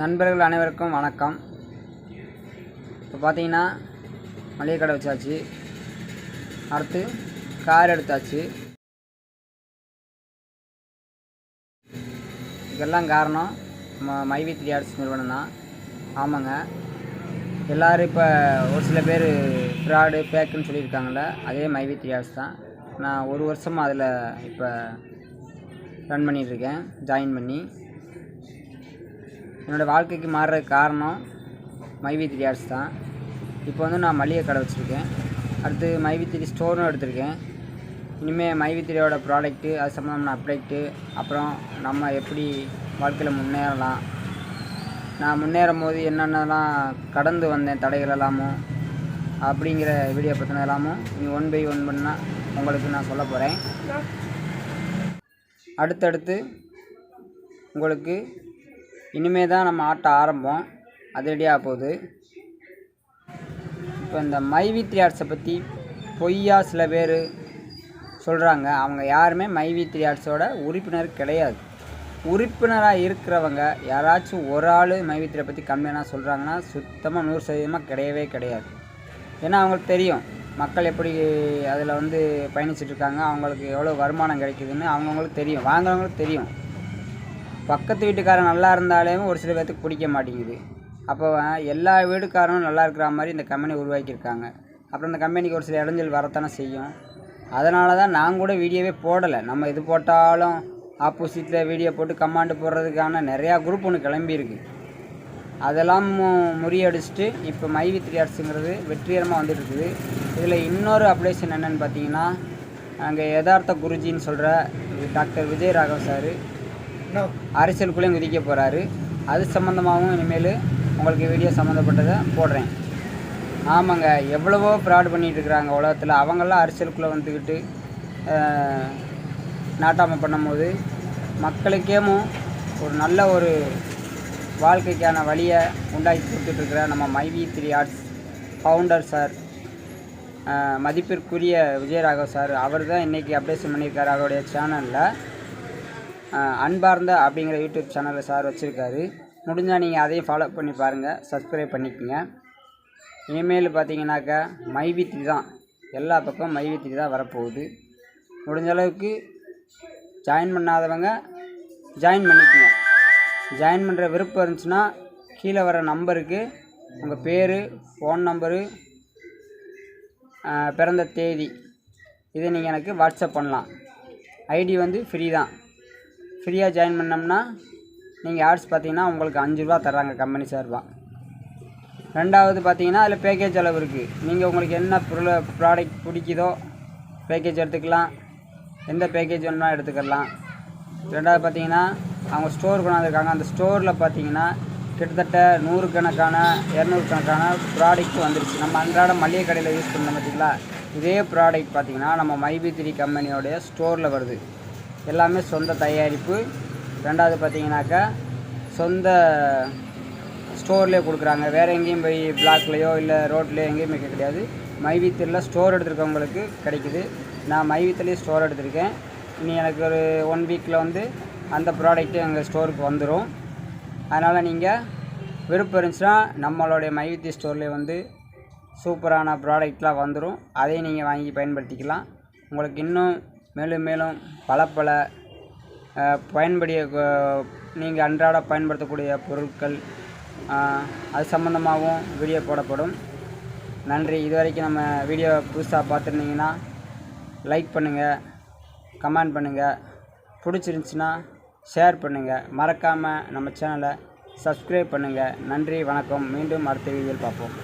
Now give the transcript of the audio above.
நண்பர்கள் அனைவருக்கும் வணக்கம். இப்போ பார்த்தீங்கன்னா மளிகை கடை வச்சாச்சு. அடுத்து கார் எடுத்தாச்சு. இதெல்லாம் காரணம் நம்ம மைவி த்ரீ ஆர்ட்ஸ் நிறுவனம் தான். ஆமாங்க. எல்லோரும் இப்போ ஒரு சில பேர் ஃப்ராடு பேக்குன்னு சொல்லியிருக்காங்கள்ல அதே மைவி த்ரீ ஆர்ட்ஸ் தான். நான் ஒரு வருஷமாக அதில் இப்போ ரன் பண்ணிகிட்ருக்கேன் ஜாயின் பண்ணி. என்னோடய வாழ்க்கைக்கு மாறுறதுக்கு காரணம் மைவி த்ரீ ஆர்ட்ஸ் தான். இப்போ வந்து நான் மளிகை கடை வச்சுருக்கேன். அடுத்து மைவி த்ரீ ஸ்டோரும் எடுத்திருக்கேன். இனிமேல் மைவி த்ரீயோட ப்ராடக்ட்டு அது சம்மந்தமான அப்டேட்டு அப்புறம் நம்ம எப்படி வாழ்க்கையில் முன்னேறலாம். நான் முன்னேறும் போது என்னென்னலாம் கடந்து வந்தேன் தடைகள் எல்லாமும் அப்படிங்கிற வீடியோ பற்றின எல்லாமும் நீ ஒன் பை ஒன் பண்ணால் உங்களுக்கு நான் சொல்ல போகிறேன் அடுத்தடுத்து உங்களுக்கு இனிமே தான் நம்ம ஆட்ட ஆரம்பம். அது ரெடியாக போகுது. இப்போ இந்த மைவி த்ரீ ஆர்ட்ஸை பற்றி பொய்யா சில பேர் சொல்கிறாங்க அவங்க யாருமே மைவி த்ரீ ஆர்ட்ஸோட உறுப்பினர் கிடையாது. உறுப்பினராக இருக்கிறவங்க யாராச்சும் ஒரு ஆள் மைவி பற்றி கம்மியாக சொல்கிறாங்கன்னா சுத்தமாக நூறு சதவீதமாக கிடையவே கிடையாது. ஏன்னா அவங்களுக்கு தெரியும். மக்கள் எப்படி அதில் வந்து பயணிச்சிட்ருக்காங்க அவங்களுக்கு எவ்வளோ வருமானம் கிடைக்குதுன்னு அவங்கவுங்களுக்கு தெரியும். வாங்குறவங்களுக்கு தெரியும். பக்கத்து வீட்டுக்காரன் நல்லா இருந்தாலேயும் ஒரு சில பேர்த்துக்கு பிடிக்க மாட்டேங்குது. அப்போ எல்லா வீடுக்காரனும் நல்லா இருக்கிற மாதிரி இந்த கம்பெனி உருவாக்கியிருக்காங்க. அப்புறம் இந்த கம்பெனிக்கு ஒரு சில இடைஞ்சல் வரத்தானே செய்யும். அதனால தான் நான் கூட வீடியோவே போடலை. நம்ம இது போட்டாலும் ஆப்போசிட்டில் வீடியோ போட்டு கமாண்டு போடுறதுக்கான நிறையா குரூப் ஒன்று கிளம்பியிருக்கு அதெல்லாம் மு- இப்போ மை வித் ரியாட்ஸுங்கிறது வெற்றிகரமாக வந்துட்டு இருக்குது. இதில் இன்னொரு அப்டேஷன் என்னென்னு பார்த்தீங்கன்னா அங்கே யதார்த்த குருஜின்னு சொல்கிற டாக்டர் விஜய் ராகவ் சார். அரசியலுக்குள்ளேயும் குதிக்க போகிறாரு அது சம்மந்தமாகவும் இனிமேல் உங்களுக்கு வீடியோ சம்மந்தப்பட்டதை போடுறேன். ஆமாங்க எவ்வளவோ ஃப்ராட் பண்ணிகிட்டு இருக்கிறாங்க உலகத்தில். அவங்களாம் அரசியலுக்குள்ளே வந்துக்கிட்டு நாட்டாமை பண்ணும்போது மக்களுக்கேமும் ஒரு நல்ல ஒரு வாழ்க்கைக்கான வழியை உண்டாக்கி கொடுத்துட்ருக்கிற நம்ம மைவி த்ரீ ஆர்ட்ஸ் ஃபவுண்டர் சார் மதிப்பிற்குரிய விஜயராகவ் சார் அவர் தான் இன்றைக்கி அப்டேஷன் பண்ணியிருக்காரு அவருடைய சேனலில் அன்பார்ந்த அப்படிங்கிற யூடியூப் சேனலில் சார் வச்சுருக்காரு. முடிஞ்சால் நீங்கள் அதையும் ஃபாலோ பண்ணி பாருங்கள் சப்ஸ்கிரைப் பண்ணிக்கோங்க. இனிமேல் பார்த்தீங்கன்னாக்கா மைவித்ரி தான் எல்லா பக்கம் மைவித்ரி தான் வரப்போகுது. முடிஞ்ச அளவுக்கு ஜாயின் பண்ணாதவங்க ஜாயின் பண்ணிக்கோங்க. ஜாயின் பண்ணுற விருப்பம் இருந்துச்சுன்னா கீழே வர நம்பருக்கு உங்கள் பேர் ஃபோன் நம்பரு பிறந்த தேதி இதை நீங்கள் எனக்கு வாட்ஸ்அப் பண்ணலாம். ஐடி வந்து ஃப்ரீ தான். ஃப்ரீயாக ஜாயின் பண்ணோம்னா நீங்கள் ஆட்ஸ் பார்த்தீங்கன்னா உங்களுக்கு அஞ்சு ரூபா தர்றாங்க கம்பெனி சார்பாக ரெண்டாவது பார்த்தீங்கன்னா அதில் பேக்கேஜ் அளவு இருக்குது நீங்கள் உங்களுக்கு என்ன பொருள் ப்ராடக்ட் பிடிக்குதோ பேக்கேஜ் எடுத்துக்கலாம். எந்த பேக்கேஜ் வேணும்னா எடுத்துக்கலாம். ரெண்டாவது பார்த்தீங்கன்னா அவங்க ஸ்டோர் கொண்டாந்துருக்காங்க. அந்த ஸ்டோரில் பார்த்தீங்கன்னா கிட்டத்தட்ட நூறுக்கணக்கான இரநூறுக்கணக்கான ப்ராடக்ட் வந்துருச்சு. நம்ம அன்றாட மளிகை கடையில் யூஸ் பண்ணோம் பார்த்தீங்களா? இதே ப்ராடக்ட் பார்த்தீங்கன்னா நம்ம மைபி த்ரீ கம்பெனியோடைய ஸ்டோரில் வருது. எல்லாமே சொந்த தயாரிப்பு. ரெண்டாவது பார்த்தீங்கன்னாக்கா சொந்த ஸ்டோர்லேயே கொடுக்குறாங்க. வேறு எங்கேயும் போய் பிளாக்லேயோ இல்லை ரோட்லேயோ எங்கேயுமே கிடையாது. மைவித்தலில் ஸ்டோர் எடுத்துருக்கவங்களுக்கு கிடைக்குது. நான் மைவித்துலேயே ஸ்டோர் எடுத்திருக்கேன். இனி எனக்கு ஒரு ஒன் வீக்கில் வந்து அந்த ப்ராடக்ட்டு எங்கள் ஸ்டோருக்கு வந்துடும் அதனால் நீங்கள் விருப்பம் இருந்துச்சுன்னா நம்மளுடைய மைவித்தி ஸ்டோர்லேயே வந்து சூப்பரான ப்ராடக்ட்லாம் வந்துடும் அதையும் நீங்கள் வாங்கி பயன்படுத்திக்கலாம். உங்களுக்கு இன்னும் மேலும் மேலும் பல பல பயன்படிய நீங்கள் அன்றாட பயன்படுத்தக்கூடிய பொருட்கள் அது சம்மந்தமாகவும் வீடியோ போடப்படும். நன்றி. இது வரைக்கும் நம்ம வீடியோ புதுசாக பார்த்துருந்தீங்கன்னா லைக் பண்ணுங்கள் கமெண்ட் பண்ணுங்கள் பிடிச்சிருந்துச்சின்னா ஷேர் பண்ணுங்கள் மறக்காமல் நம்ம சேனலை சப்ஸ்கிரைப் பண்ணுங்கள் நன்றி. வணக்கம். மீண்டும் அடுத்த வீடியோவில் பார்ப்போம்.